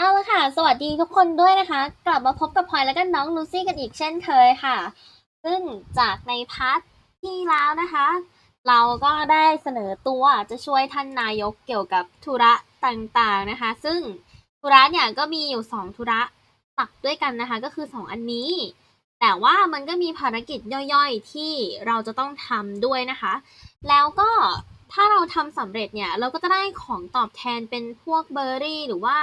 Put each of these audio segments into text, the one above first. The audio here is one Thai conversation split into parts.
เอาละค่ะ สวัสดีทุกคนด้วยนะคะ กลับมาพบกับพลอยและก็น้องลูซี่กันอีกเช่นเคยค่ะ ซึ่งจากในพาร์ทที่แล้วนะคะ เราก็ได้เสนอตัวจะช่วยท่านนายกเกี่ยวกับธุระต่างๆนะคะ ซึ่งธุระเนี่ยก็มีอยู่สองธุระหลักด้วยกันนะคะ ก็คือสองอันนี้ แต่ว่ามันก็มีภารกิจย่อยๆ ที่เราจะต้องทำด้วยนะคะ แล้วก็ถ้าเราทำสำเร็จเนี่ย เราก็จะได้ของตอบแทนเป็นพวกเบอร์รี่หรือว่า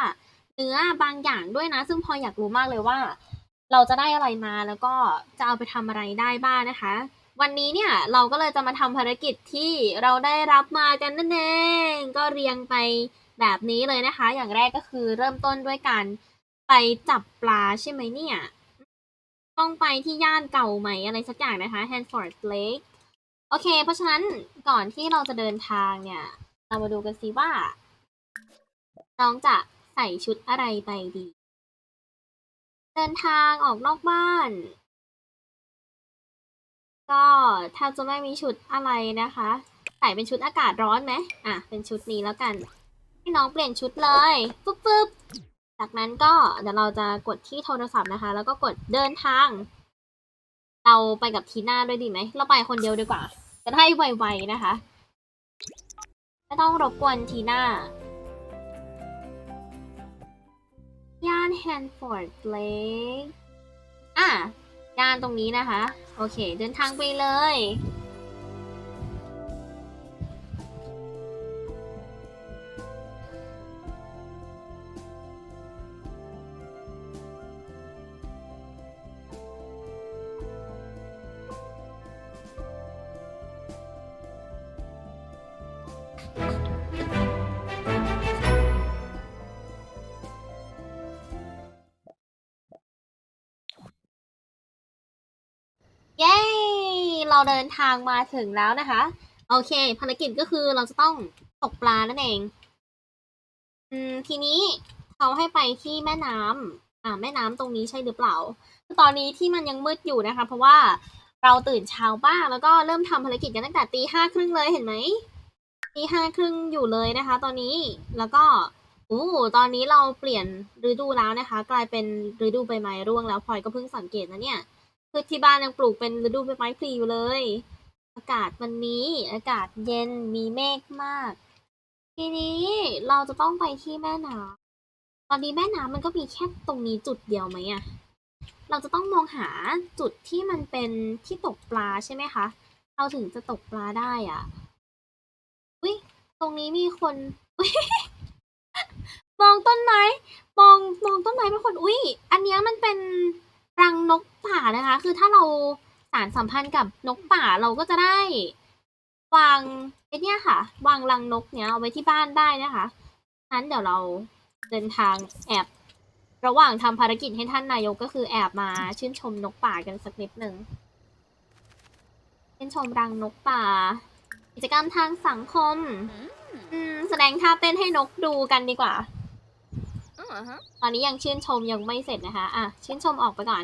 เนื้อบางอย่างด้วยนะ ซึ่งพออยากรู้มากเลยว่า เราจะได้อะไรมาแล้วก็จะเอาไปทำอะไรได้บ้างนะคะ วันนี้เนี่ยเราก็เลยจะมาทำภารกิจที่เราได้รับมากันนั่นเองก็เรียงไปแบบนี้เลยนะคะ อย่างแรกก็คือเริ่มต้นด้วยการไปจับปลาใช่ไหมเนี่ย ต้องไปที่ย่านเก่าใหม่อะไรสักอย่างนะคะ Hanford Lake โอเค เพราะฉะนั้นก่อนที่เราจะเดินทางเนี่ย เรามาดูกันสิว่า น้องจะ ใส่ชุดอะไรไปดี เดินทางออกนอกบ้าน ก็แทบจะไม่มีชุดอะไรนะคะ ใส่เป็นชุดอากาศร้อนไหมอะ เป็นชุดนี้แล้วกัน ให้น้องเปลี่ยนชุดเลยปุ๊บปุ๊บจากนั้นก็เดี๋ยวเราจะกดที่โทรศัพท์นะคะ แล้วก็กดเดินทาง เราไปกับทีน่าด้วยดีไหม เราไปคนเดียวดีกว่า จะได้ไวๆนะคะ ไม่ต้องรบกวนทีน่า ย่านแฮนฟอร์ดเลกอะย่านตรงนี้นะคะ โอเค เดินทางไปเลย เราเดินทางมาถึงแล้วนะคะ โอเค ภารกิจก็คือเราจะต้องตกปลานั่นเอง อืม ทีนี้เขาให้ไปที่แม่น้ำอ่า แม่น้ำตรงนี้ใช่หรือเปล่า ตอนนี้ที่มันยังมืดอยู่นะคะ เพราะว่าเราตื่นเช้าบ้างแล้วก็เริ่มทำภารกิจกันตั้งแต่ตีห้าครึ่งเลยเห็นไหมตีห้าครึ่งอยู่เลยนะคะ ตอนนี้แล้วก็อู้ตอนนี้เราเปลี่ยนฤดูแล้วนะคะ กลายเป็นฤดูใบไม้ร่วงแล้วพลอยก็เพิ่งสังเกตนะเนี่ย คือที่บ้านยังปลูกเป็นฤดูใบไม้ผลิอยู่เลย อากาศวันนี้ อากาศเย็นมีเมฆมาก ทีนี้เราจะต้องไปที่แม่น้ำตอนนี้แม่น้ำมันก็มีแค่ตรงนี้จุดเดียวไหมอะเราจะต้องมองหาจุดที่มันเป็นที่ตกปลาใช่ไหมคะ เราถึงจะตกปลาได้อะอุ้ยตรงนี้มีคนอุ๊ยมองต้นไม้ มอง มองต้นไม้เป็นคน อุ้ย อันนี้มันเป็น รังนกป่านะคะ คือถ้าเราสารสัมพันธ์กับนกป่าเราก็จะได้วางไอ้เนี่ยค่ะ วางรังนกเนี้ยเอาไว้ที่บ้านได้นะคะงั้นเดี๋ยวเราเดินทางแอบระหว่างทำภารกิจให้ท่านนายกก็คือแอบมาชื่นชมนกป่ากันสักนิดหนึ่งชื่นชมรังนกป่า กิจกรรมทางสังคมอืมแสดงท่าเต้นให้นกดูกันดีกว่า Uh-huh. ตอนนี้ยังชื่นชมยังไม่เสร็จนะคะ อะ ชื่นชมออกไปก่อน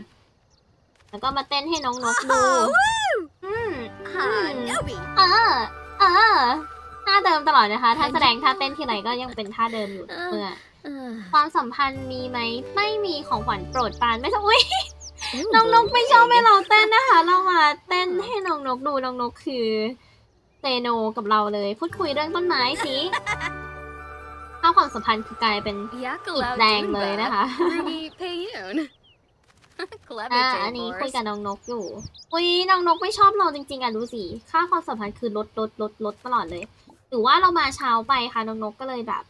แล้วก็มาเต้นให้น้องนกดู อืม Ah, Hmm. Nobi. เออเออท่าเดิมตลอดนะคะ ถ้าแสดงท่าเต้นทีไรก็ยังเป็นท่าเดิมอยู่เมื่อ Uh, ความสัมพันธ์มีไหม ไม่มีของขวัญโปรดปรานไม่ต้องอุ้ย ooh, น้องนกไม่ชอบให้ baby. เราเต้นนะคะ เรามาเต้นให้น้องนกดูน้องนกคือเซโนกับเราเลย พูดคุยเรื่องต้นไม้สิ ถ้าความสัมพันธ์คือกลายเป็น Yakalao อิดแดงเลยนะคะ Rudy Payun. Clever อ่า Jay อันนี้คุย Boris. กับน้องนกอยู่อุ้ยน้องนกไม่ชอบเราจริงๆอะดูสิค่าความสัมพันธ์คือลดลดลดลดตลอดเลยหรือว่าเรามาเช้าไปค่ะน้องนกก็เลยแบบ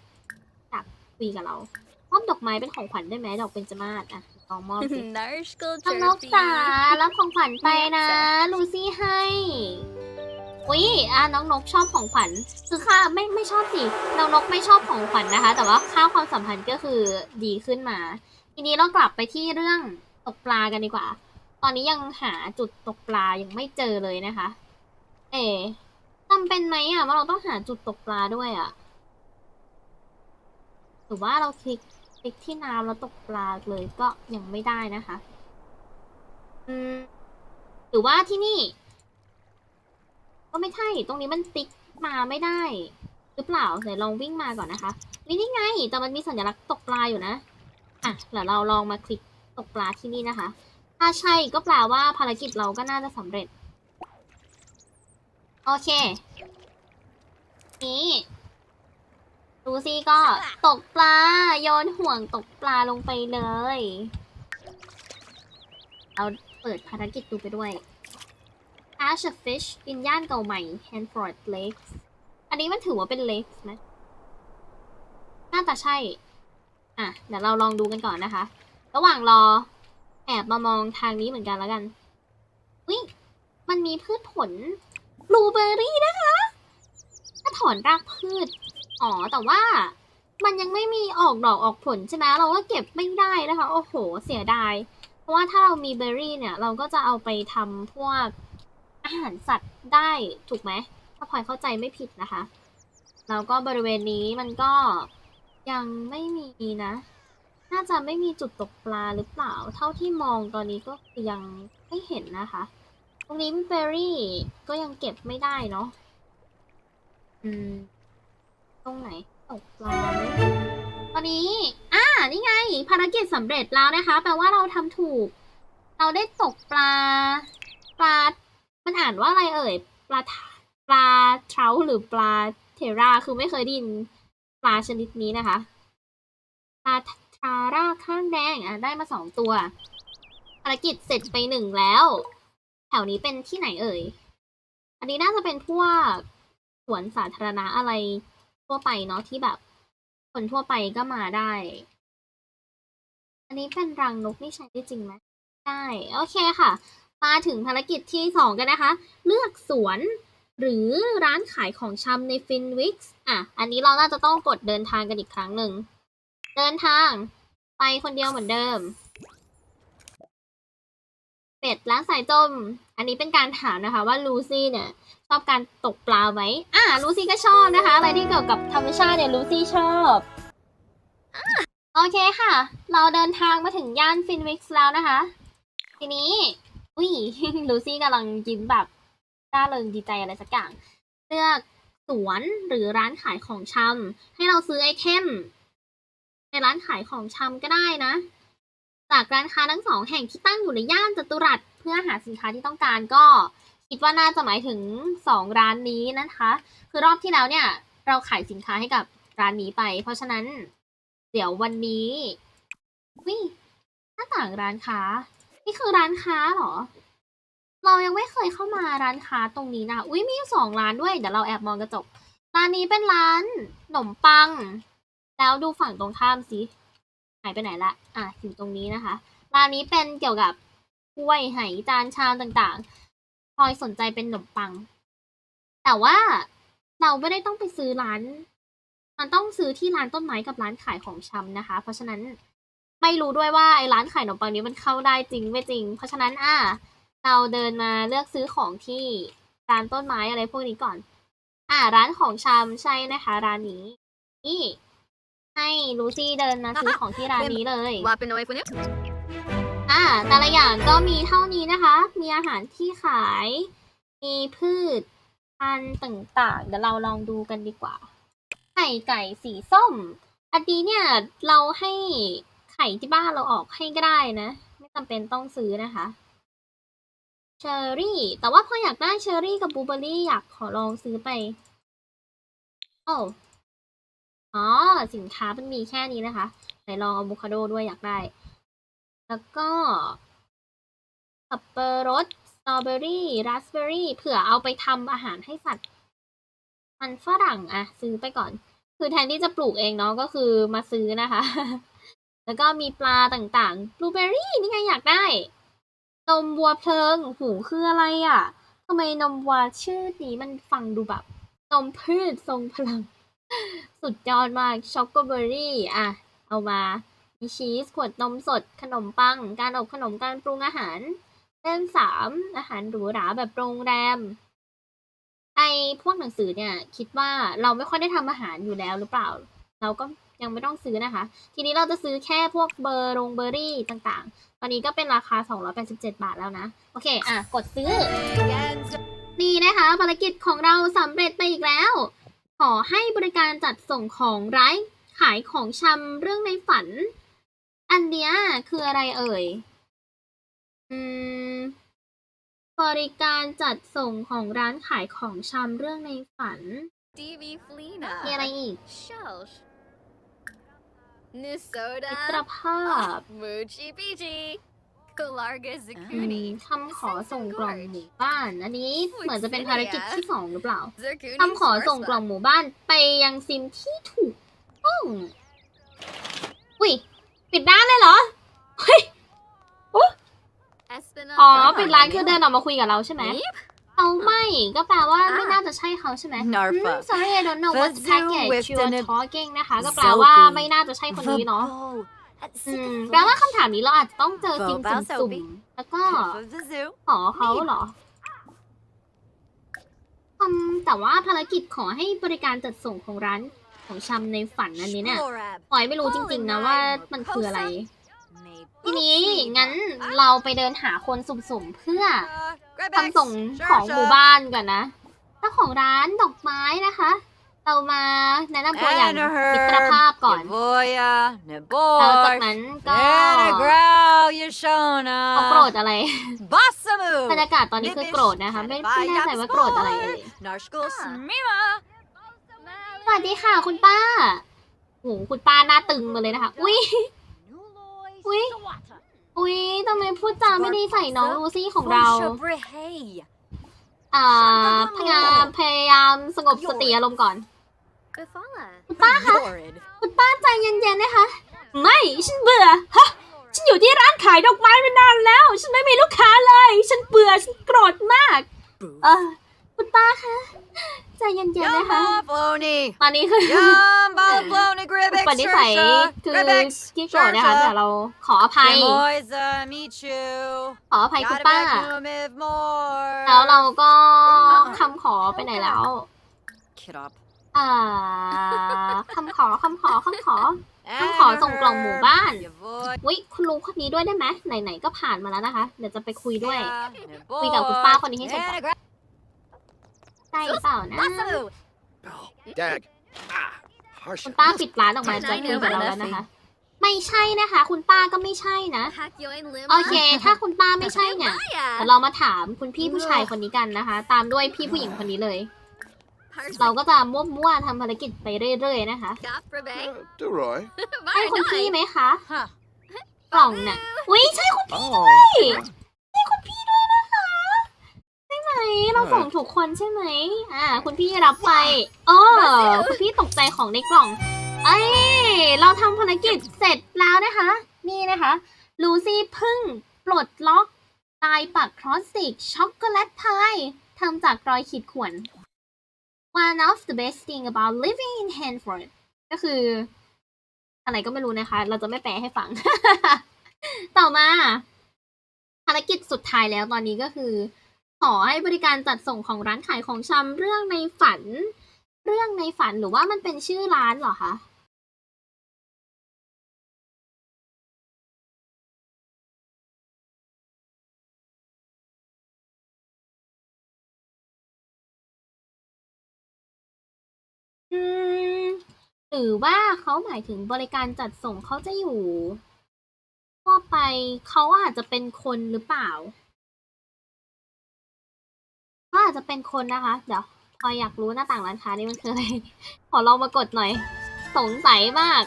จับคุยกับเรามอบดอกไม้เป็นของขวัญได้ไหมดอกเบญจมาศอะลองมอบสิ Narshkal น้องนก Chirpy. จ๋ารับของขวัญไปนะลูซี่ให้ อุ้ยอะน้องนกชอบของขวัญ คือค่าไม่ไม่ชอบสิ น้องนกไม่ชอบของขวัญนะคะ แต่ว่าค่าความสัมพันธ์ก็คือดีขึ้นมา ทีนี้เรากลับไปที่เรื่องตกปลากันดีกว่า ตอนนี้ยังหาจุดตกปลายังไม่เจอเลยนะคะ เอ๋จำเป็นไหมอะว่าเราต้องหาจุดตกปลาด้วยอะ หรือว่าเราคลิกคลิกที่น้ำแล้วตกปลาเลยก็ยังไม่ได้นะคะ อืมหรือว่าที่นี่ ก็ไม่ใช่ตรงนี้มันติ๊กมาไม่ได้ หรือเปล่าเดี๋ยวลองวิ่งมาก่อนนะคะนี่นี่ไง แต่มันมีสัญลักษณ์ตกปลาอยู่นะอะเดี๋ยวเราลองมาคลิกตกปลาที่นี่นะคะ ถ้าใช่ก็แปลว่าภารกิจเราก็น่าจะสำเร็จ โอเค นี้ลูซี่ก็ตกปลาโยนห่วงตกปลาลงไปเลยเราเปิดภารกิจดูไปด้วย Catch a fish in ย่านเก่าใหม่ Hanford Lakes อันนี้มันถือว่าเป็น lakes ไหมน่าจะใช่ อะ เดี๋ยวเราลองดูกันก่อนนะคะ ระหว่างรอ แอบมามองทางนี้เหมือนกันแล้วกันวิมันมีพืชผลบลูเบอร์รี่นะคะถ้าถอนรากพืช อ๋อ แต่ว่ามันยังไม่มีออกดอกออกผลใช่ไหมเราก็เก็บไม่ได้นะคะ โอ้โห เสียดาย เพราะว่าถ้าเรามีเบอร์รี่เนี่ย เราก็จะเอาไปทำพวก อาหารสัตว์ได้ถูกไหม ถ้าพลอยเข้าใจไม่ผิดนะคะ แล้วก็บริเวณนี้มันก็ยังไม่มีนะ น่าจะไม่มีจุดตกปลาหรือเปล่า เท่าที่มองตอนนี้ก็ยังไม่เห็นนะคะ ตรงนี้เบอร์รี่ก็ยังเก็บไม่ได้เนาะ อืม ตรงไหนตกปลาไหมตอนนี้ อ่า นี่ไง ภารกิจสำเร็จแล้วนะคะ แปลว่าเราทำถูก เราได้ตกปลา ปลา มันอ่านว่าอะไรเอ่ยปลาปลาเทราหรือปลาเทราคือไม่เคยได้ยินปลาชนิดนี้นะคะปลาทาราข้างแดงอะได้มาสองตัวภารกิจเสร็จไปหนึ่งแล้ว แถวนี้เป็นที่ไหนเอ่ย อันนี้น่าจะเป็นพวกสวนสาธารณะอะไรทั่วไปเนาะที่แบบ คนทั่วไปก็มาได้ อันนี้เป็นรังนกนี่ใช้ได้จริงไหมได้ โอเคค่ะ มาถึงภารกิจที่สองกันนะคะ เลือกสวนหรือร้านขายของชำในฟินวิกส์อะ อันนี้เราน่าจะต้องกดเดินทางกันอีกครั้งหนึ่ง เดินทางไปคนเดียวเหมือนเดิม เป็ดร้านสายจม อันนี้เป็นการถามนะคะว่าลูซี่เนี่ย ชอบการตกปลาไหมอ่าลูซี่ก็ชอบนะคะ อะไรที่เกี่ยวกับธรรมชาติเนี่ยลูซี่ชอบโอเคค่ะ เราเดินทางมาถึงย่านฟินวิกส์แล้วนะคะ ทีนี้ อุ้ยลูซี่กำลังยิ้มแบบร่าเริงดีใจอะไรสักอย่าง เลือกสวนหรือร้านขายของชำให้เราซื้อไอเทมในร้านขายของชำก็ได้นะ จากร้านค้าทั้งสองแห่งที่ตั้งอยู่ในย่านจตุรัสเพื่อหาสินค้าที่ต้องการก็คิดว่าน่าจะหมายถึงสองร้านนี้นะคะ คือรอบที่แล้วเนี่ยเราขายสินค้าให้กับร้านนี้ไป เพราะฉะนั้น เดี๋ยววันนี้วิหน้าต่างร้านค้า นี่คือร้านค้าเหรอ เรายังไม่เคยเข้ามาร้านค้าตรงนี้นะ อุ้ยมีอยู่สองร้านด้วย เดี๋ยวเราแอบมองกระจก ร้านนี้เป็นร้านขนมปัง แล้วดูฝั่งตรงข้ามสิ หายไปไหนละ อะอยู่ตรงนี้นะคะ ร้านนี้เป็นเกี่ยวกับถ้วยไหจานชามต่างๆพลอยสนใจเป็นขนมปัง แต่ว่าเราไม่ได้ต้องไปซื้อร้าน มันต้องซื้อที่ร้านต้นไม้กับร้านขายของชำนะคะ เพราะฉะนั้น ไม่รู้ด้วยว่าไอ้ร้านขายขนมปังนี้มันเข้าได้จริงไม่จริง เพราะฉะนั้นอะเราเดินมาเลือกซื้อของที่ร้านต้นไม้อะไรพวกนี้ก่อน อ่า ร้านของชำใช่นะคะ ร้านนี้ นี่ ให้ลูซี่เดินมาซื้อของที่ร้านนี้เลย Wapin away from you. อ่า แต่ละอย่างก็มีเท่านี้นะคะ มีอาหารที่ขาย มีพืชพันธุ์ต่างๆ เดี๋ยวเราลองดูกันดีกว่า ไข่ไก่สีส้ม อันนี้เนี่ยเราให้ ไข่ที่บ้านเราออกให้ก็ได้นะ ไม่จำเป็นต้องซื้อนะคะเชอร์รี่ แต่ว่าพออยากได้เชอร์รี่กับบลูเบอร์รี่อยากขอลองซื้อไปโอ้อ๋อ สินค้ามันมีแค่นี้นะคะไหนลองอะโวคาโดด้วยอยากได้ แล้วก็สับปะรดสตรอเบอรี่ราสเบอรี่เผื่อเอาไปทำอาหารให้สัตว์ มันฝรั่งอะซื้อไปก่อน คือแทนที่จะปลูกเองเนาะก็คือมาซื้อนะคะ แล้วก็มีปลาต่างๆ บลูเบอรี่นี่ไงอยากได้ นมวัวเพลิง หูคืออะไรอะทำไมนมวัวชื่อนี้มันฟังดูแบบ นมพืชทรงพลัง สุดยอดมากช็อกโกเบอรี่อะ เอามา มีชีส ขวดนมสด ขนมปัง การอบขนมการปรุงอาหารเล่มสามอาหารหรูหราแบบโรงแรม ไอพวกหนังสือเนี่ย คิดว่าเราไม่ค่อยได้ทำอาหารอยู่แล้วหรือเปล่า เราก็ ยังไม่ต้องซื้อนะคะ ทีนี้เราจะซื้อแค่พวกเบอร์รงเบอร์รี่ต่างๆ ตอนนี้ก็เป็นราคา 287 บาทแล้วนะ โอเค อะ กดซื้อ Again. นี่นะคะภารกิจของเราสำเร็จไปอีกแล้ว ขอให้บริการจัดส่งของร้านขายของชำเรื่องในฝัน อันเนี้ยคืออะไรเอ่ย อืม บริการจัดส่งของร้านขายของชำเรื่องในฝัน DV Flina. มีอะไรอีก Shelsh. มิตร Nusoda. ภาพ Moochie Peachy. Galarga อืม Zakuni. ทำขอส่งกล่องหมู่บ้าน อันนี้เหมือนจะเป็นภารกิจที่สองหรือเปล่า Zakuni. ทำขอส่งกล่องหมู่บ้านไปยังซิมที่ถูกต้องอุ้ยปิดร้านเลยเหรอเฮ้ย Espinal. อ๋อปิดร้านคือเดินออกมาคุยกับเราใช่ไหม Yep. เขาไม่ก็แปลว่าอะไม่น่าจะใช่เขาใช่ไหม Narfa. อืม sorry I don't know what Fazoo package with you are an- talking นะคะ ก็แปลว่า Zombie ไม่น่าจะใช่คนนี้เนาะ Vabo. That's อื sick ม of แปลว่า flesh. คำถามนี้เราอาจจะต้องเจอซิม Vobal สุ่ม Soapy. ๆแล้วก็ Piff of the zoo. ขอเขาเหรออืมแต่ว่าภารกิจขอให้บริการจัดส่งของร้านของชำในฝันอันนี้เนี่ย Splorab. ปอยไม่รู้จริงๆนะว่ามันคืออะไร May ทีนี้ Bushmeat. งั้นเราไปเดินหาคนสุ่มๆเพื่อ Uh, grab ทำส่ง bags. ของ Sure, หมู่ sure. บ้านก่อนนะเจ้าของร้านดอกไม้นะคะ เรามาแนะนำตัวอย่าง And a มิตรภาพ herb. ก่อน Nevoya. แล้วจาก Nebor. นั้นก็ Growl เขาโกร Yashona. ธอะไร Basamu. บรรยากาศตอนนี้คือโกรธนะคะ ไม่ไม่แน่ใจว่าโกรธอะไรเอ่ย Narshkul Ah. Smira. สวัสดีค่ะคุณป้าโหคุณป้าหน้าตึงมาเลยนะคะ อุ้ย Nuloy Ui. Sawata. อุ้ยทำไมพูดจาไม่ดีใส่น้องลูซี่ของเรา Foshabrehey. อ่าพยายามพยายามสงบสติอารมณ์ก่อน Bifala. คุณป้าคะ Yorid. คุณป้าใจเย็นๆนะคะ ไม่ ฉันเบื่อ ฮะ ฉันอยู่ที่ร้านขายดอกไม้มานานแล้ว ฉันไม่มีลูกค้าเลย ฉันเบื่อ ฉันโกรธมาก Boof. เออ คุณป้าคะใจเย็นๆนะคะ Yum Baloney. ตอนนี้คือ Yum Baloney Gribex. ปณิสัย Shersha. คือ Gribex. ขี้โกรธนะคะแต่เราขออภัย Moisa Michu. ขออภัยคุณป้า Miv more. แล้วเราก็คำขอไปไหนแล้ว Kid up. อ่าคำขอคำขอคำขอ ต้องขอส่งกล่องหมู่บ้านวิคุณลุงคนนี้ด้วยได้ไหมไหนๆก็ผ่านมาแล้วนะคะ เดี๋ยวจะไปคุยด้วย คุยกับคุณป้าคนนี้ให้เสร็จก่อนใช่ห รือเปล่านะ Basamu. Oh, dag. Ah, harsh. คุณป้าปิดร้านออกมาจะคุยกับเราแล้วนะคะ ไม่ใช่นะคะ คุณป้าก็ไม่ใช่นะ Hack Yoin Lima. โอเค ถ้าคุณป้าไม่ใช่เนี่ย Maya. เดี๋ยวเรามาถามคุณพี่ผู้ชายคนนี้กันนะคะ ตามด้วยพี่ผู้หญิงคนนี้เลย เราก็จะมั่วๆทำภารกิจไปเรื่อยๆนะคะ Gafrabe. Uh, do Roy. ใช่คุณพี่ไหมคะ Huh. กล่องน่ะอุ้ยใช่คุณ Oh. ใช่คุณพี่ด้วยนะคะ ใช่ ไหมเราส่งถูกคนใช่ไหมอ่า คุณพี่รับไปอ๋อคุณพี่ตกใจของในกล่อง เอ้ยเราทำภารกิจเสร็จแล้วนะคะ นี่นะคะ ลูซี่เพึ่งปลดล็อกลายปักคลอสสิกช็อกโกแลตพายทำจากรอยขีดข่วน One of the best thing about living in Hanford ก็คือ อะไรก็ไม่รู้นะคะ เราจะไม่แปลให้ฟัง ต่อมา ภารกิจสุดท้ายแล้วตอนนี้ก็คือข อให้บริการจัดส่งของร้านขายของชำเรื่องในฝัน เรื่องในฝันหรือว่ามันเป็นชื่อร้านเหรอคะอืมหรือว่าเขาหมายถึงบริการจัดส่งเขาจะอยู่ทั่วไปเขาอาจจะเป็นคนหรือเปล่าเขา อาจจะเป็นคนนะคะ เดี๋ยวพออยากรู้หน้าต่างร้านค้านี่มันคืออะไร ขอลองมากดหน่อย สงสัยมาก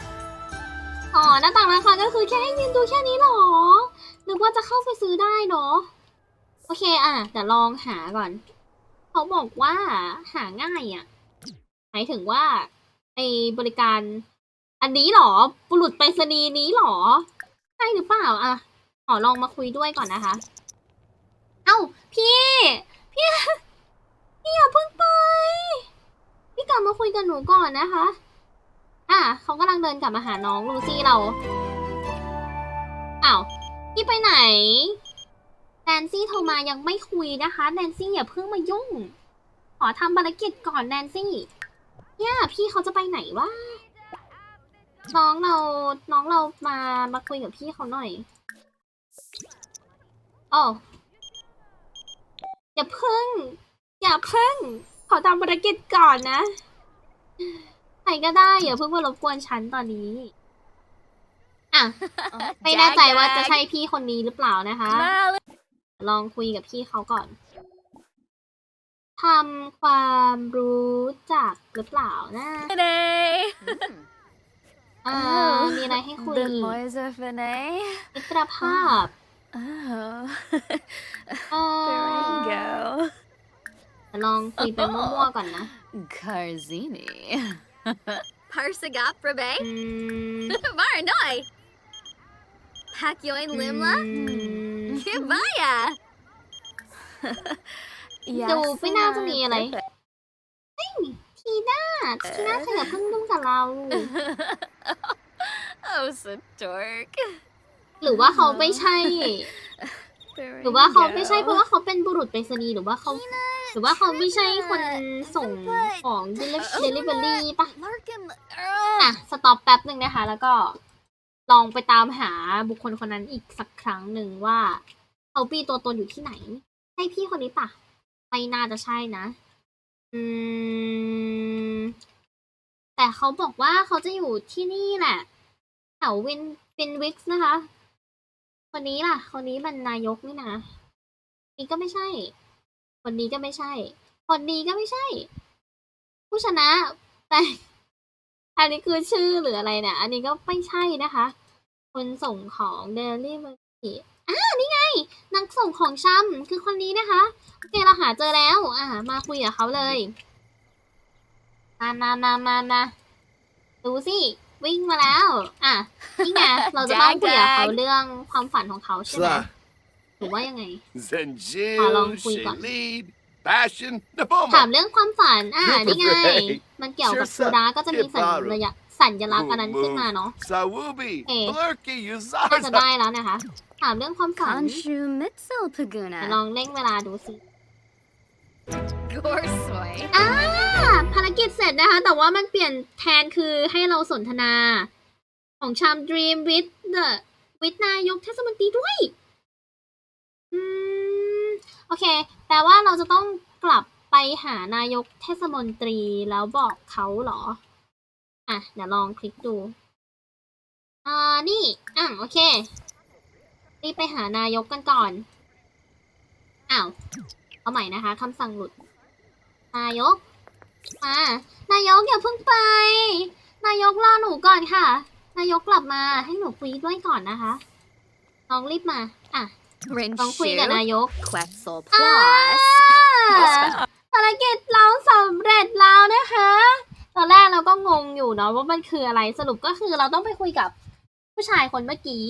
อ๋อ หน้าต่างร้านค้าก็คือแค่ให้ยืนดูแค่นี้หรอ นึกว่าจะเข้าไปซื้อได้เนาะ โอเคอะเดี๋ยวลองหาก่อน เขาบอกว่าหาง่ายอะ หมายถึงว่าไอบริการ อันนี้หรอ บุรุษไปรษณีย์นี้หรอ ใช่หรือเปล่าอะขอลองมาคุยด้วยก่อนนะคะ เอ้าพี่ พี่ พี่อย่าเพิ่งไป พี่กลับมาคุยกับหนูก่อนนะคะ อะเขากำลังเดินกลับมาหาน้องลูซี่เราอ้าวพี่ไปไหนแนนซี่โทรมายังไม่คุยนะคะแนนซี่อย่าเพิ่งมายุ่ง ขอทำภารกิจก่อนแนนซี่เนี่ยพี่เขาจะไปไหนวะน้องเราน้องเรามามาคุยกับพี่เขาหน่อยอ๋ออย่าเพึ่ง อย่าเพึ่ง ขอทำภารกิจก่อนนะ ใครก็ได้อย่าเพิ่งมารบกวนฉันตอนนี้ออะ ไม่แน่ใจว่าจะใช่พี่คนนี้หรือเปล่านะคะ Mal- ลองคุยกับพี่เขาก่อน ทำความรู้จักหรือเปล่านะ Today. Hmm. อ่า มีอะไรให้คุย The Moise Finet. มิตรภาพ Oh. เอ่อ Durango. ลองคุยไปมั่วๆก่อนนะ Carzini. Parsagap Rabe. อืม Varnoi. Hakyoin อื Limla. ม Kibaya. ดูไม่น่าจะมีอะไรทีน่าทีน่าเธออย่าเพิ่งยุ่งกับเรา oh, so dork. หรือว่าเขาไม่ใช่ หรือว่าเขาไม่ใช่เพราะว่าเขาเป็นบุรุษไปรษณีย์หรือว่าเขาหรือว่าเขาไม่ใช่คนส่งของ delivery ปะ Larkin. อะสต็อปแป๊บหนึ่งนะคะ แล้วก็ลองไปตามหาบุคคลคนนั้นอีกสักครั้งหนึ่งว่าเขาปีตัวตนอยู่ที่ไหนใช่พี่คนนี้ปะไม่น่าจะใช่นะ อืม แต่เขาบอกว่าเขาจะอยู่ที่นี่แหละแถววินวินวิกส์นะคะ คนนี้ล่ะ คนนี้มันนายกนี่นะนี่ก็ไม่ใช่ คนนี้ก็ไม่ใช่ คนนี้ก็ไม่ใช่ ผู้ชนะแต่อันนี้คือชื่อหรืออะไรเนี่ยอันนี้ก็ไม่ใช่นะคะ คนส่งของ Delivery อ่านี่ไงนักส่งของชำคือคนนี้นะคะโอเคเราหาเจอแล้ว อ่า มาคุยกับเขาเลยมามามามามาดูสิ วิ่งมาแล้ว อะนี่ไงเราจะต้องคุยกับเขาเรื่องความฝันของเขาใช่ไหม Sla. หรือว่ายังไง Zenjil, Along Kuiga. Shalid, Bastion, ถาม Napoma. เรื่องความฝัน อ่านี่ไง Right. มันเกี่ยวกับ Sure, สุดาก็จะมีสัญ Kiparo. ลักษณ์สัญลักษณ์อันนั้นขึ้นมาเนาะ Sawubi, Eh. Blurky, น่าจะ Uzarza. ได้แล้วนะคะ ถามเรื่องความฝัน Konshu Mitzel เดี๋ยว Paguna. ลองเร่งเวลาดูสิ Gorsoy. อ่าภารกิจเสร็จนะคะ แต่ว่ามันเปลี่ยนแทนคือให้เราสนทนา ของชาม Dream with the with นายกเทศมนตรีด้วย อืม โอเค แปลว่าเราจะต้องกลับไปหานายกเทศมนตรีแล้วบอกเขาเหรอ อะ เดี๋ยวลองคลิกดู อ่า นี่ อะ โอเค รีบไปหานายกกันก่อน อ้าว เอาใหม่นะคะคำสั่งหลุด นายก มา นายกอย่าเพิ่งไป นายกรอหนูก่อนค่ะ นายกกลับมาให้หนูคุยด้วยก่อนนะคะน้องรีบมา อะลองคุยกับนายก Quetzal อ่า Plus. ภารกิจเราสำเร็จแล้วนะคะ ตอนแรกเราก็งงอยู่เนาะว่ามันคืออะไรสรุปก็คือเราต้องไปคุยกับผู้ชายคนเมื่อกี้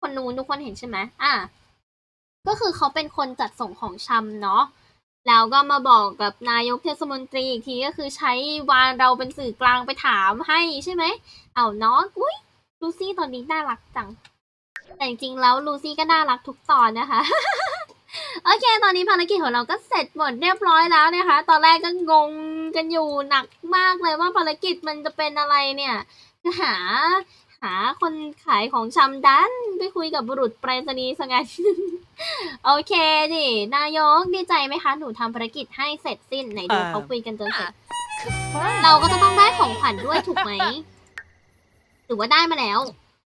คนนู้นทุกคนเห็นใช่ไหมอะ ก็คือเขาเป็นคนจัดส่งของชำเนาะแล้วก็มาบอกกับนายกเทศมนตรีอีกทีก็คือใช้วานเราเป็นสื่อกลางไปถามให้ใช่ไหมเอาเนาะอุ้ยลูซี่ตอนนี้น่ารักจัง แต่จริงๆแล้วลูซี่ก็น่ารักทุกตอนนะคะ โอเค ตอนนี้ภารกิจของเราก็เสร็จหมดเรียบร้อยแล้วนะคะ ตอนแรกก็งงกันอยู่หนักมากเลยว่าภารกิจมันจะเป็นอะไรเนี่ยหา หาคนขายของชำดัน ไปคุยกับบุรุษไปรษณีย์สงั้น โอเคดินายกดีใจไหมคะ หนูทำภารกิจให้เสร็จสิ้นไหนดูเอ่อเขาคุยกันจนเสร็จ Fun. เราก็จะต้องได้ของขวัญด้วยถูกไหม หรือว่าได้มาแล้ว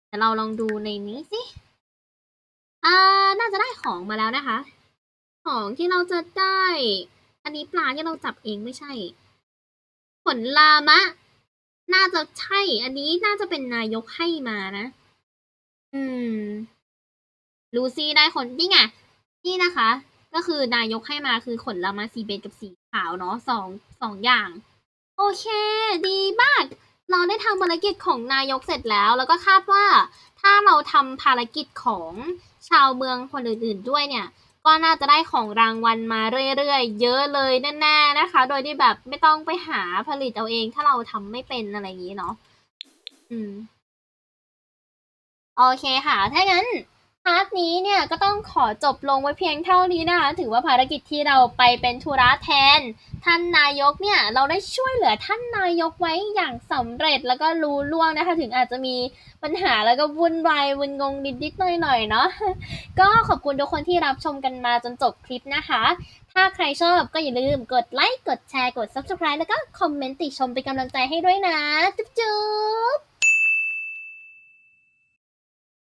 แต่เราลองดูในนี้สิ อ่า น่าจะได้ของมาแล้วนะคะ ของที่เราจะได้ อันนี้ปลาที่เราจับเองไม่ใช่ ผลลามะ น่าจะใช่ อันนี้น่าจะเป็นนายกให้มานะ อืม ลูซี่ได้คนนี่ไง นี่นะคะ ก็คือนายกให้มาคือขนลามาสีเบจกับสีขาวเนาะสองสองอย่าง โอเค ดีมาก เราได้ทำภารกิจของนายกเสร็จแล้ว แล้วก็คาดว่า ถ้าเราทำภารกิจของชาวเมืองคนอื่นๆด้วยเนี่ย ก็น่าจะได้ของรางวัลมาเรื่อยๆ เยอะเลยแน่ๆนะคะ โดยที่แบบไม่ต้องไปหาผลิตเอาเอง ถ้าเราทำไม่เป็นอะไรอย่างนี้เนาะอืม โอเคค่ะ ถ้างั้น พาร์ทนี้เนี่ยก็ต้องขอจบลงไว้เพียงเท่านี้นะคะถือว่าภารกิจที่เราไปเป็นธุระแทน ท่านนายกเนี่ยเราได้ช่วยเหลือท่านนายกไว้อย่างสำเร็จแล้วก็รู้ล่วงนะคะ ถึงอาจจะมีปัญหาแล้วก็วุ่นวายวุ่นงงนิดๆหน่อยๆเนาะก็ขอบคุณทุกคนที่รับชมกันมาจนจบคลิปนะคะ ถ้าใครชอบก็อย่าลืมกดไลค์กดแชร์กด subscribe แล้วก็คอมเมนต์ติชมเป็นกำลังใจให้ด้วยนะ จุ๊บ